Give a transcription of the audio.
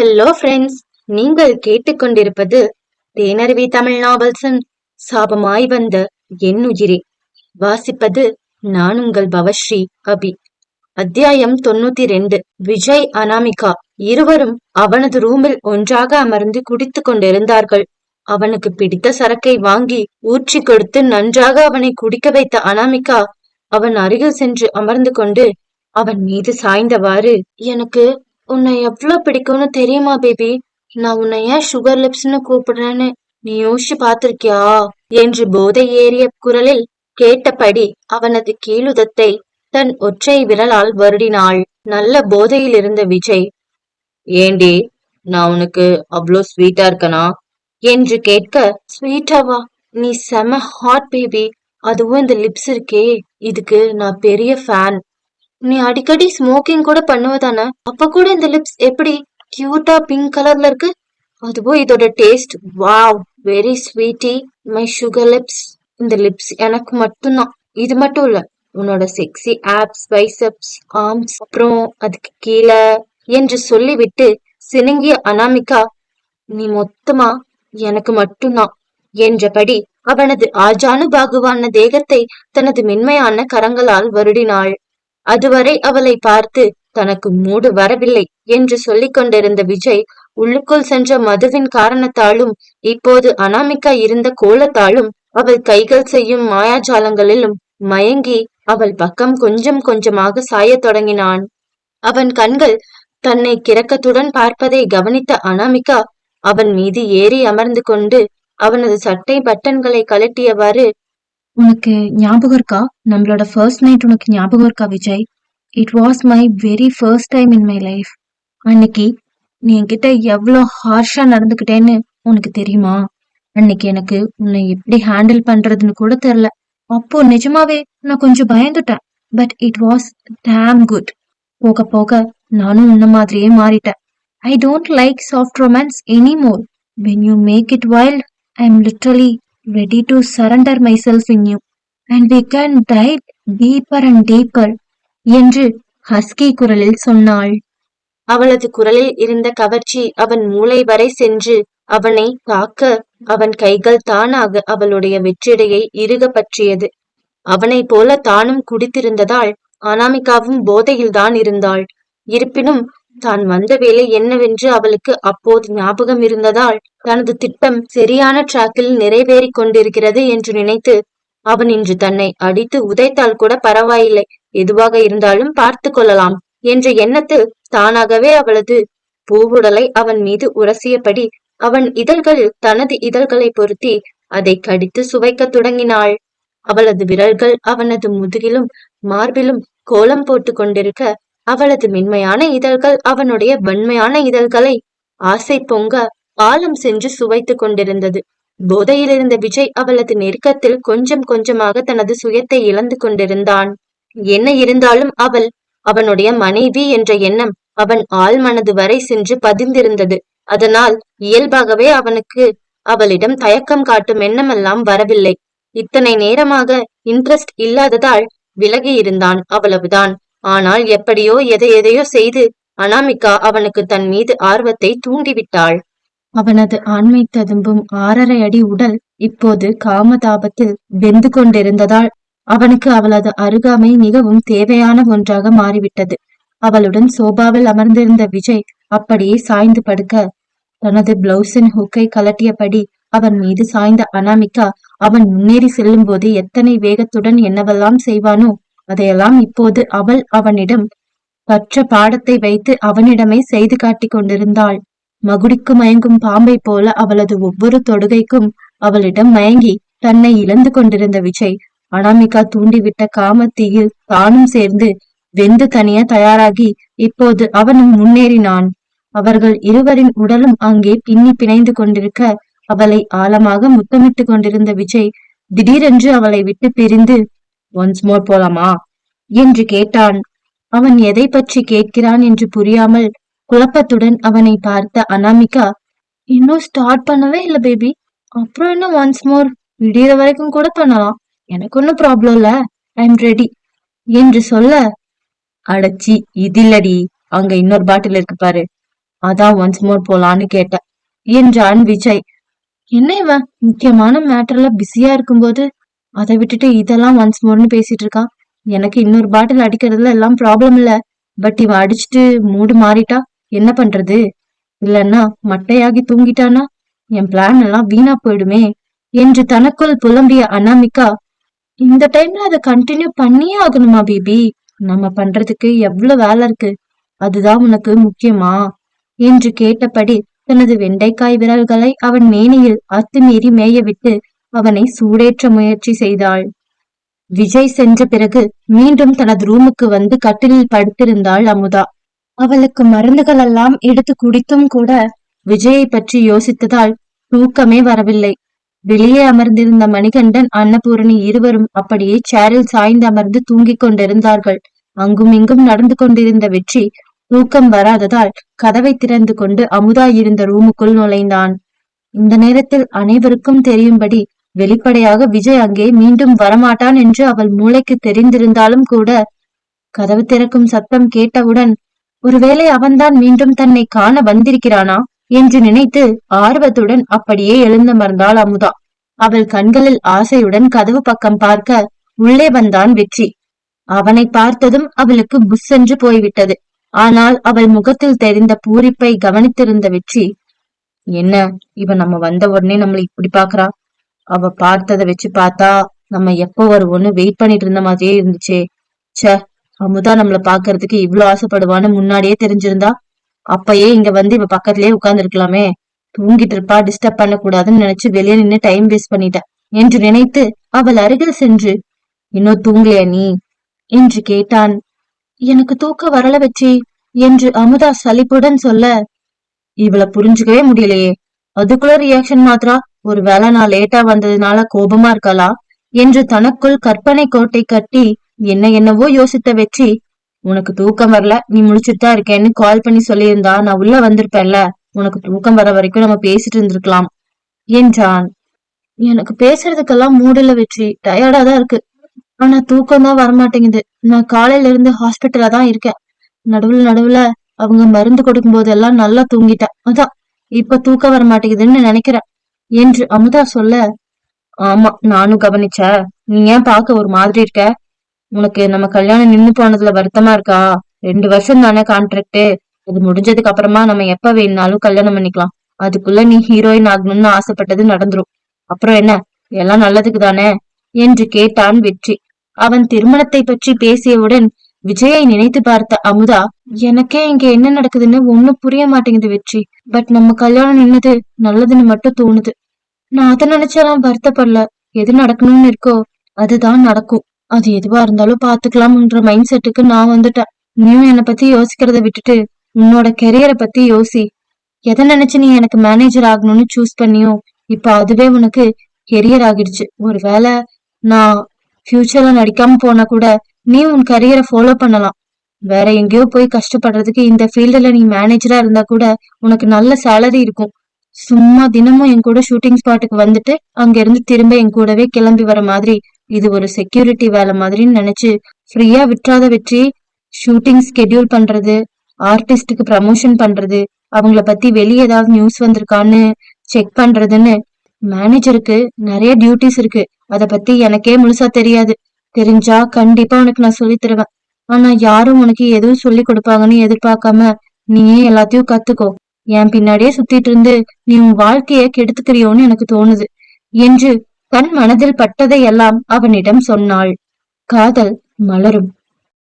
Hello friends நீங்கள் கேட்டுக்கொண்டிருப்பது தேனருவி தமிழ் நாவல்சன் சாபமாய் வந்த என் உயிரே. வாசிப்பது நான் உங்கள் பவஸ்ரீ அபி. அத்தியாயம் தொண்ணூத்தி ரெண்டு விஜய் அனாமிகா இருவரும் அவனது ரூமில் ஒன்றாக அமர்ந்து குடித்துக் கொண்டிருந்தார்கள். அவனுக்கு பிடித்த சரக்கை வாங்கி ஊற்றி கொடுத்து நன்றாக அவனை குடிக்க வைத்த அனாமிகா அவன் அருகில் சென்று அமர்ந்து கொண்டு அவன் மீது சாய்ந்தவாறு எனக்கு உன்னை எவ்வளோ பிடிக்கும்னு தெரியுமா பேபி நான் உன்னை ஏன் சுகர் லிப்ஸ்னு கூப்பிடுறேன்னு நீ யோசிச்சு பார்த்திருக்கியா? என்று போதை ஏறிய குரலில் கேட்டபடி அவனது கீழுதத்தை தன் ஒற்றை விரலால் வருடினாள். நல்ல போதையில் இருந்த விஜய் ஏண்டி நான் உனக்கு அவ்வளோ ஸ்வீட்டா இருக்கனா? என்று கேட்க ஸ்வீட்டாவா நீ செம ஹாட் பேபி அதுவும் இந்த லிப்ஸ் இருக்கே. இதுக்கு நான் பெரிய ஃபேன் நீ அடிக்கடி ஸ்மோக்கிங் கூட பண்ணுவதானே? அப்ப கூட இந்த லிப்ஸ் எப்படி? கியூட்டா பிங்க் கலர்ல இருக்கு? அதுவும் இதோட taste wow very sweetie my sugar lips இந்த லிப்ஸ் எனக்கு மட்டும்தான். இது மட்டும் இல்ல. உன்னோட செக்ஸி ஆப்ஸ் பைசப்ஸ் ஆர்ம்ஸ் அப்புறம் அதுக்கு கீழே என்று சொல்லிவிட்டு சினுங்கிய அனாமிகா நீ மொத்தமா எனக்கு மட்டும்தான் என்றபடி அவனது ஆஜானு பாகுவான தேகத்தை தனது மென்மையான கரங்களால் வருடினாள். அதுவரை அவளை பார்த்து தனக்கு மூடு வரவில்லை என்று சொல்லிக் கொண்டிருந்த விஜய் உள்ளுக்குள் சென்ற மதுவின் காரணத்தாலும் இப்போது அனாமிகா இருந்த கோலத்தாலும் அவள் கைகள் செய்யும் மாயாஜாலங்களிலும் மயங்கி அவள் பக்கம் கொஞ்சம் கொஞ்சமாக சாயத் தொடங்கினான். அவன் கண்கள் தன்னை கிறக்கத்துடன் பார்ப்பதை கவனித்த அனாமிகா அவன் மீது ஏறி அமர்ந்து கொண்டு அவனது சட்டை பட்டன்களை கழட்டியவாறு உனக்கு ஞாபகம் இருக்கா? நம்மளோட ஃபர்ஸ்ட் நைட் உனக்கு ஞாபகம் இருக்கா Vijay? It was my very first time in my life அன்னைக்கு நீ என்கிட்ட எவ்வளோ ஹார்ஷா நடந்துக்கிட்டேன்னு உனக்கு தெரியுமா? அன்னைக்கு எனக்கு உன்னை எப்படி ஹேண்டில் பண்றதுன்னு கூட தெரியல. அப்போ நிஜமாவே நான் கொஞ்சம் பயந்துட்டேன். But it was damn good போக போக நானும் உன்ன மாதிரியே மாறிட்டேன். I don't like soft romance any more when you make it wild I am literally ready to surrender myself in you and we can dive deeper and deeper என்று husky குரலில் சொன்னாள். அவளது குரலில் இருந்த கவர்ச்சி அவன் மூளை வரை சென்று அவனை தாக்க அவன் கைகள் தானாக அவளுடைய வெற்றிடையை இறுக பற்றியது. அவனைப் போல தானும் குடித்திருந்ததால் அனாமிகாவும் போதையில்தான் இருந்தாள். இருப்பினும் தான் வந்த வேலை என்னவென்று அவளுக்கு அப்போது ஞாபகம் இருந்ததால் தனது திட்டம் சரியான டிராக்கில் நிறைவேறிக் கொண்டிருக்கிறது என்று நினைத்து அவன் இன்று தன்னை அடித்து உதைத்தால் கூட பரவாயில்லை. எதுவாக இருந்தாலும் பார்த்து கொள்ளலாம் என்ற எண்ணத்தில் தானாகவே அவளது பூவுடலை அவன் மீது உரசியபடி அவன் இதழ்களில் தனது இதழ்களை பொருத்தி அதை கடித்து சுவைக்கத் தொடங்கினாள். அவளது விரல்கள் அவனது முதுகிலும் மார்பிலும் கோலம் போட்டு கொண்டிருக்க அவளது மென்மையான இதழ்கள் அவனுடைய வன்மையான இதழ்களை ஆசை பொங்க ஆழம் சென்று சுவைத்துக் கொண்டிருந்தது. போதையில் இருந்த விஜய் அவளது நெருக்கத்தில் கொஞ்சம் கொஞ்சமாக தனது சுயத்தை இழந்து கொண்டிருந்தான். என்ன இருந்தாலும் அவள் அவனுடைய மனைவி என்ற எண்ணம் அவன் ஆள் மனது வரை சென்று பதிந்திருந்தது. அதனால் இயல்பாகவே அவனுக்கு அவளிடம் தயக்கம் காட்டும் எண்ணமெல்லாம் வரவில்லை. இத்தனை நேரமாக இன்ட்ரெஸ்ட் இல்லாததால் விலகி இருந்தான் அவ்வளவுதான். ஆனால் எப்படியோ எதை எதையோ செய்து அனாமிகா அவனுக்கு தன் மீது ஆர்வத்தை தூண்டிவிட்டாள். அவனது ஆண்மை ததும்பும் ஆறரை அடி உடல் இப்போது காமதாபத்தில் வெந்து கொண்டிருந்ததால் அவனுக்கு அவளது அருகாமை மிகவும் தேவையான ஒன்றாக மாறிவிட்டது. அவளுடன் சோபாவில் அமர்ந்திருந்த விஜய் அப்படியே சாய்ந்து படுக்க தனது பிளவுஸின் ஹுக்கை கலட்டியபடி அவன் மீது சாய்ந்த அனாமிகா அவன் முன்னேறி செல்லும் போது எத்தனை வேகத்துடன் என்னவெல்லாம் செய்வானோ அதையெல்லாம் இப்போது அவள் அவனிடம் கற்ற பாடத்தை வைத்து அவனிடமே செய்து காட்டிக் கொண்டிருந்தாள். மகுடிக்கு மயங்கும் பாம்பை போல அவளது ஒவ்வொரு தொடுகைக்கும் அவளிடம் மயங்கி தன்னை இழந்து கொண்டிருந்த விஜய் அனாமிகா தூண்டிவிட்ட காமத்தீயில் தானும் சேர்ந்து வெந்து தனிய தயாராகி இப்போது அவனும் முன்னேறினான். அவர்கள் இருவரின் உடலும் அங்கே பின்னி பிணைந்து கொண்டிருக்க அவளை ஆழமாக முத்தமிட்டு கொண்டிருந்த விஜய் திடீரென்று அவளை விட்டு பிரிந்து ஒன்ஸ் மோர் போலாமா? என்று கேட்டான். அவன் எதை பற்றி கேட்கிறான் என்று புரியாமல் குழப்பத்துடன் அவனை பார்த்த அனாமிகா இன்னும் ஸ்டார்ட் பண்ணவே இல்ல பேபி அப்புறம் என்ன ஒன்ஸ் மோர் விடியற வரைக்கும் கூட பண்ணலாம். எனக்கு ஒன்னும் ப்ராப்ளம் இல்ல. ஐ எம் ரெடி என்று சொல்ல அடச்சி இதில்லடி. அங்க இன்னொரு பாட்டில் இருக்கு பாரு. அதான் ஒன்ஸ் மோர் போலான்னு கேட்டேன். என்றான் விஜய். என்ன இவன்? முக்கியமான மேட்டர்ல பிஸியா இருக்கும்போது அதை விட்டுட்டு இதெல்லாம் ஒன்ஸ் மோர்னு பேசிட்டு இருக்கான் எனக்கு இன்னொரு பாட்டில் அடிக்கிறதுல எல்லாம் ப்ராப்ளம் இல்ல. பட் இவன் அடிச்சுட்டு மூடு மாறிட்டா. என்ன பண்றது? இல்லன்னா மட்டையாகி தூங்கிட்டானா? என் பிளான் எல்லாம் வீணா போயிடுமே. என்று தனக்குள் புலம்பிய அனாமிகா இந்த டைம்ல அதை கண்டினியூ பண்ணியே ஆகணுமா பேபி? நம்ம பண்றதுக்கு எவ்வளவு வேலை இருக்கு? அதுதான் உனக்கு முக்கியமா? என்று கேட்டபடி தனது வெண்டைக்காய் விரல்களை அவன் மேனியில் அத்துமீறி மேய விட்டு அவனை சூடேற்ற முயற்சி செய்தாள். விஜய் சென்ற பிறகு மீண்டும் தனது ரூமுக்கு வந்து கட்டிலில் படுத்திருந்தாள் அமுதா. அவளுக்கு மருந்துகள் எல்லாம் எடுத்து குடித்தும் கூட விஜயை பற்றி யோசித்ததால் தூக்கமே வரவில்லை. வெளியே அமர்ந்திருந்த மணிகண்டன் அன்னபூரணி இருவரும் அப்படியே சேரில் சாய்ந்து அமர்ந்து தூங்கிக் கொண்டிருந்தார்கள். அங்கும் இங்கும் நடந்து கொண்டிருந்த வெற்றி தூக்கம் வராததால் கதவை திறந்து கொண்டு அமுதா இருந்த ரூமுக்குள் நுழைந்தான். இந்த நேரத்தில் அனைவருக்கும் தெரியும்படி வெளிப்படையாக விஜய் அங்கே மீண்டும் வரமாட்டான் என்று அவள் மூளைக்கு தெரிந்திருந்தாலும் கூட கதவு திறக்கும் சத்தம் கேட்டவுடன் ஒருவேளை அவன்தான் மீண்டும் தன்னை காண வந்திருக்கிறானா? என்று நினைத்து ஆர்வத்துடன் அப்படியே எழுந்தமர்ந்தாள் அமுதா. அவள் கண்களில் ஆசையுடன் கதவு பக்கம் பார்க்க உள்ளே வந்தான் வெற்றி. அவனை பார்த்ததும் அவளுக்கு புஸ்ஸென்று போய்விட்டது. ஆனால் அவள் முகத்தில் தெரிந்த பூரிப்பை கவனித்திருந்த வெற்றி என்ன இவன் நம்ம வந்த உடனே நம்மளை இப்படி பாக்குறா அவ பார்த்தத வச்சு பார்த்தா நம்ம எப்போ வருவோம்னு வெயிட் பண்ணிட்டு இருந்த மாதிரியே இருந்துச்சே. ச்சே அமுதா நம்மள பாக்குறதுக்கு இவ்ளோ ஆசைப்படுவான்னு முன்னாடியே தெரிஞ்சிருந்தா அப்பயே இங்க வந்து இவ பக்கத்துலயே உட்கார்ந்து இருக்கலாமே தூங்கிட்டு இருப்பா டிஸ்டர்ப் பண்ண கூடாதுன்னு நினைச்சு வெளியே நின்னு டைம் வேஸ்ட் பண்ணிட்டேன் என்று நினைத்து அவள் அருகில் சென்று இன்னும் தூங்கலையா நீ? என்று கேட்டான். எனக்கு தூக்க வரல வச்சி என்று அமுதா சலிப்புடன் சொல்ல இவள புரிஞ்சுக்கவே முடியலையே. அதுக்குள்ள ரியாக்ஷன் மாத்திரா ஒருவேளை நான் லேட்டா வந்ததுனால கோபமா இருக்கலாம் என்று தனக்குள் கற்பனை கோட்டை கட்டி என்ன என்னவோ யோசித்த வெற்றி உனக்கு தூக்கம் வரல நீ முடிச்சுட்டு தான் இருக்கேன்னு கால் பண்ணி சொல்லியிருந்தா நான் உள்ள வந்திருப்பேன்ல உனக்கு தூக்கம் வர வரைக்கும் நம்ம பேசிட்டு இருந்திருக்கலாம் என்றான். எனக்கு பேசுறதுக்கெல்லாம் மூடல வெற்றி டயர்டா தான் இருக்கு. ஆனா தூக்கம் தான் வரமாட்டேங்குது. நான் காலையில இருந்து ஹாஸ்பிட்டல தான் இருக்கேன். நடுவுல நடுவுல அவங்க மருந்து கொடுக்கும் போதெல்லாம் நல்லா தூங்கிட்டேன். அதான் இப்ப தூக்கம் வர மாட்டேங்குதுன்னு நினைக்கிறேன். என்று அமுதா சொல்ல ஆமா நானும் கவனிச்ச. நீ ஏன் பார்க்க ஒரு மாதிரி இருக்க? உனக்கு நம்ம கல்யாணம் நின்னு போனதுல வருத்தமா இருக்கா? ரெண்டு வருஷம் தானே கான்ட்ராக்ட் அது முடிஞ்சதுக்கு அப்புறமா நம்ம எப்ப வேணும்னாலும் கல்யாணம் பண்ணிக்கலாம். அதுக்குள்ள நீ ஹீரோயின் ஆகணும்னு ஆசைப்பட்டது நடந்துரும். அப்புறம் என்ன? எல்லாம் நல்லதுக்கு தானே? என்று கேட்டான் வெற்றி. அவன் திருமணத்தை பற்றி பேசியவுடன் விஜயை நினைத்து பார்த்த அமுதா எனக்கே இங்க என்ன நடக்குதுன்னு ஒண்ணும் புரிய மாட்டேங்குது வெற்றி. பட் நம்ம கல்யாணம் நின்னது நல்லதுன்னு மட்டும் தோணுது. நான் அதை நினைச்சாலும் வருத்தப்படல. எது நடக்கணும்னு இருக்கோ அதுதான் நடக்கும். அது எதுவா இருந்தாலும் பாத்துக்கலாம்ன்ற மைண்ட் செட்டுக்கு நான் வந்துட்டேன். நீயும் என்னை பத்தி யோசிக்கிறத விட்டுட்டு உன்னோட கெரியரை பத்தி யோசி. எதை நினைச்சு நீ எனக்கு மேனேஜர் ஆகணும்னு சூஸ் பண்ணியோ இப்ப அதுவே உனக்கு கெரியர் ஆகிடுச்சு. ஒருவேளை நான் ஃபியூச்சர்ல நடிக்காம போனா கூட நீ உன் கரியரை ஃபாலோ பண்ணலாம். வேற எங்கேயோ போய் கஷ்டப்படுறதுக்கு இந்த ஃபீல்டில் நீ மேனேஜரா இருந்தா கூட உனக்கு நல்ல சேலரி இருக்கும். சும்மா தினமும் என் கூட ஷூட்டிங் ஸ்பாட்டுக்கு வந்துட்டு அங்க இருந்து திரும்ப என் கூடவே கிளம்பி வர மாதிரி இது ஒரு செக்யூரிட்டி வேலை மாதிரின்னு நினைச்சு ஃப்ரீயா விற்றாத வெற்றி ஷூட்டிங் ஸ்கெடியூல் பண்றது ஆர்டிஸ்டுக்கு ப்ரமோஷன் பண்றது அவங்கள பத்தி வெளியே ஏதாவது நியூஸ் வந்திருக்கான்னு செக் பண்றதுன்னு மேனேஜருக்கு நிறைய டியூட்டிஸ் இருக்கு. அத பத்தி எனக்கே முழுசா தெரியாது. தெரிஞ்சா கண்டிப்பா உனக்கு நான் சொல்லி தருவேன். ஆனா யாரும் உனக்கு எதுவும் சொல்லி கொடுப்பாங்கன்னு எதிர்பார்க்காம நீயே எல்லாத்தையும் கத்துக்கோ. என் பின்னாடியே சுத்திட்டு இருந்து நீ உன் வாழ்க்கைய கெடுத்துக்கிறியோன்னு எனக்கு தோணுது. என்று தன் மனதில் பட்டதையெல்லாம் அவனிடம் சொன்னாள். காதல் மலரும்.